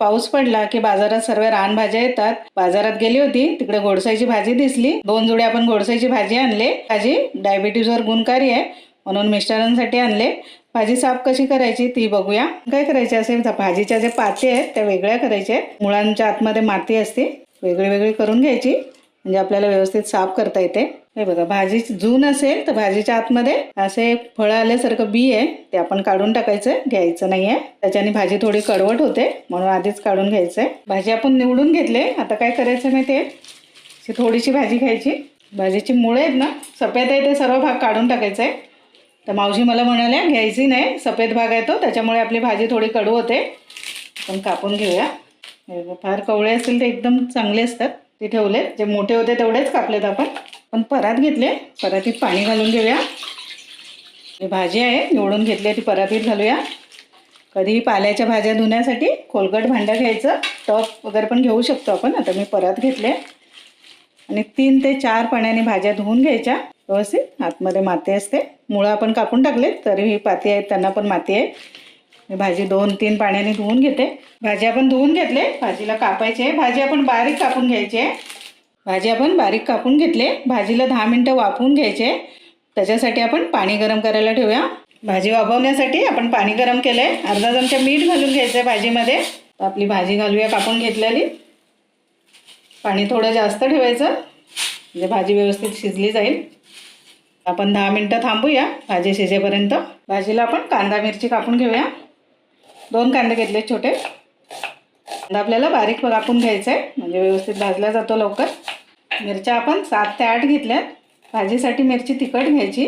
पाऊस पडला की बाजारात सर्व रानभाज्या येतात. बाजारात गेली होती तिकडे गोडसाईची भाजी दिसली. दोन जुडे आपण गोडसाईची भाजी आणले. भाजी डायबिटीजवर गुणकारी आहे म्हणून मिस्टरांसाठी आणले. भाजी साफ कशी करायची ती बघूया. काय करायची असेल तर भाजीच्या जे पाते आहेत त्या वेगळ्या करायच्या आहेत. मुळांच्या आतमध्ये माती असते वेगळी वेगळी करून घ्यायची. म्हणजे आपल्याला व्यवस्थित साफ करता येते. हे बघा भाजी जून असेल तर भाजीच्या आतमध्ये असे फळं आल्यासारखं बी आहे ते आपण काढून टाकायचं घ्यायचं नाही आहे त्याच्याने भाजी थोडी कडवट होते म्हणून आधीच काढून घ्यायचंय भाजी आपण निवडून घेतले आता काय करायचं माहिती आहे? थोडीशी भाजी घ्यायची. भाजीची मुळे आहेत ना सफेद आहे ते सर्व भाग काढून टाकायचा. आहे तर मावशी मला म्हणाल्या घ्यायची नाही सफेद भाग आहे तो त्याच्यामुळे आपली भाजी थोडी कडू होते. आपण कापून घेऊया. हे बघा, फार कवळे असतील ते एकदम चांगले असतात ते ठेवले जे मोठे होते तेवढेच कापलेत आपण. पण परात घेतले. परातीत पाणी घालून घेऊया. भाजी आहे निवडून घेतली ती परातीत घालूया. कधीही पाल्याच्या भाज्या धुण्यासाठी खोलगट भांडं घ्यायचं. टप वगैरे पण घेऊ शकतो आपण. आता मी परात घेतले. आणि तीन ते चार पाण्याने भाज्या धुवून घ्यायच्या. व्यवस्थित. आतमध्ये माती असते. मुळं आपण कापून टाकले तरी ही पाती आहेत त्यांना पण माती आहे. मी भाजी दोन तीन पाण्याने धुवून घेते. भाजी आपण धुवून घेतले. भाजीला कापायची. आहे भाजी आपण बारीक कापून घ्यायची आहे. भाजी आपण बारीक कापून घेतले. भाजीला दहा मिनटं वाफवून घ्यायचे. त्याच्यासाठी आपण पाणी गरम करायला ठेवूया. भाजी वाफवण्यासाठी आपण पाणी गरम केलं आहे अर्धा चमचा मीठ घालून घ्यायचं आहे भाजीमध्ये आपली भाजी घालूया कापून घेतलेली. पाणी थोडं जास्त ठेवायचं. म्हणजे भाजी व्यवस्थित शिजली जाईल. आपण दहा मिनटं थांबूया. भाजी शिजेपर्यंत. भाजीला आपण कांदा मिरची कापून घेऊया. दोन कांदे घेतले छोटे. कांदा आपल्याला बारीक कापून घ्यायचा आहे म्हणजे व्यवस्थित भाजला जातो लवकर. मिरच्या आपण सात ते आठ घेतल्यात भाजीसाठी मिरची तिखट घ्यायची.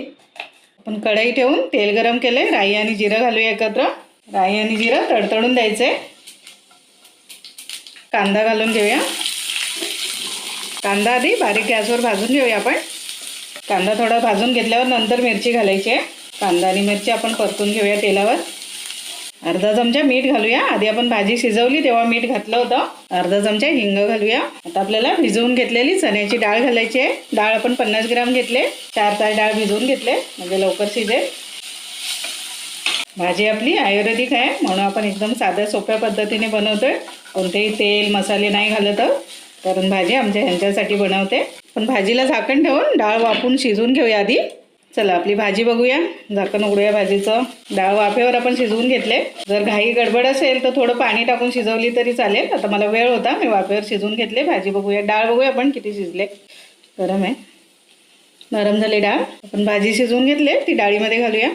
आपण कढई ठेवून तेल गरम केले राई आणि जिरं घालूया एकत्र. राई आणि जिरं तडतडून द्यायचे कांदा घालून घेऊया. कांदा आधी बारीक गॅसवर भाजून घेऊया आपण. कांदा थोडा भाजून घेतल्यावर नंतर मिरची घालायची आहे. कांदा आणि मिरची आपण परतून घेऊया तेलावर. अर्धा चमचा मीठ घालूया. आधी आपण भाजी शिजवली तेव्हा मीठ घातलं होतं. अर्धा चमचा हिंग घालूया. आता आपल्याला भिजवून घेतलेली चण्याची डाळ घालायची आहे. डाळ आपण पन्नास ग्राम घेतले. चार तास डाळ भिजवून घेतले. म्हणजे लवकर शिजेल. भाजी आपली आयुर्वेदिक आहे. म्हणून आपण एकदम साध्या सोप्या पद्धतीने बनवतोय. कोणतेही तेल मसाले नाही घालत कारण भाजी आमच्या ह्यांच्यासाठी बनवते. पण भाजीला झाकण ठेवून डाळ वाफून शिजवून घेऊया आधी. चला आपली भाजी बघूया. झाकण उघडूया भाजीचं. डाळ वाफेवर आपण शिजवून घेतले. जर घाई गडबड असेल तर थोडं पाणी टाकून शिजवली तरी चालेल. आता मला वेळ होता मी वाफेवर शिजवून घेतले. भाजी बघूया. डाळ बघूया आपण किती शिजले. गरम आहे. नरम झाली डाळ. आपण भाजी शिजवून घेतले. ती डाळीमध्ये घालूया.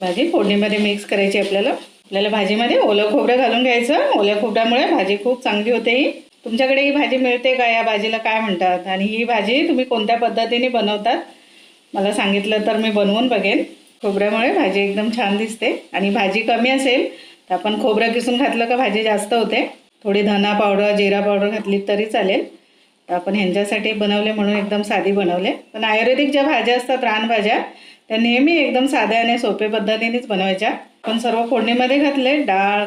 भाजी फोडणीमध्ये मिक्स करायची आपल्याला. आपल्याला भाजीमध्ये ओलं खोबरं घालून घ्यायचं. ओल्या खोबऱ्यामुळे भाजी खूप चांगली होते ही. तुमच्याकडे ही भाजी मिळते का? या भाजीला काय म्हणतात? आणि ही भाजी तुम्ही कोणत्या पद्धतीने बनवतात? मला सांगितलं तर मी बनवून बघेन. खोबऱ्यामुळे भाजी एकदम छान दिसते. आणि भाजी कमी असेल तर आपण खोबरं किसून घातलं का भाजी जास्त होते. थोडी धना पावडर जिरा पावडर घातली तरी चालेल. तर आपण ह्यांच्यासाठी बनवले म्हणून एकदम साधी बनवले. पण आयुर्वेदिक ज्या भाज्या असतात रानभाज्या त्या नेहमी एकदम साध्या आणि सोप्या पद्धतीनेच बनवायच्या. पण सर्व फोडणीमध्ये घातले. डाळ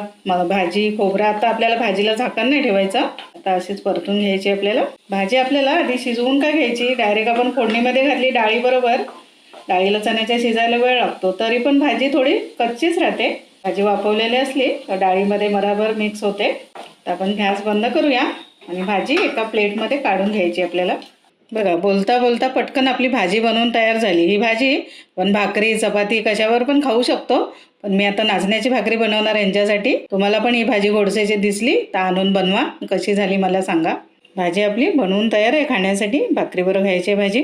भाजी खोबरा. आता आपल्याला भाजीला झाकण नाही ठेवायचं. आता अशीच परतून घ्यायची आपल्याला. भाजी आपल्याला आधी शिजवून का घ्यायची? डायरेक्ट आपण फोडणीमध्ये घातली डाळीबरोबर डाळीला चण्याच्या शिजायला वेळ लागतो. तरी पण भाजी थोडी कच्चीच राहते. भाजी वाफवलेली असली तर डाळीमध्ये बराबर मिक्स होते. तर आपण गॅस बंद करूया आणि भाजी एका प्लेटमध्ये काढून घ्यायची आपल्याला. बघा बोलता बोलता पटकन आपली भाजी बनवून तयार झाली. ही भाजी पण भाकरी चपाती कशावर पण खाऊ शकतो. पण मी आता नाचण्याची भाकरी बनवणार यांच्यासाठी. तुम्हाला पण ही भाजी गोडसेची दिसली तर आणून बनवा. कशी झाली मला सांगा. भाजी आपली बनवून तयार आहे खाण्यासाठी. भाकरीबरोबर घ्यायची आहे भाजी.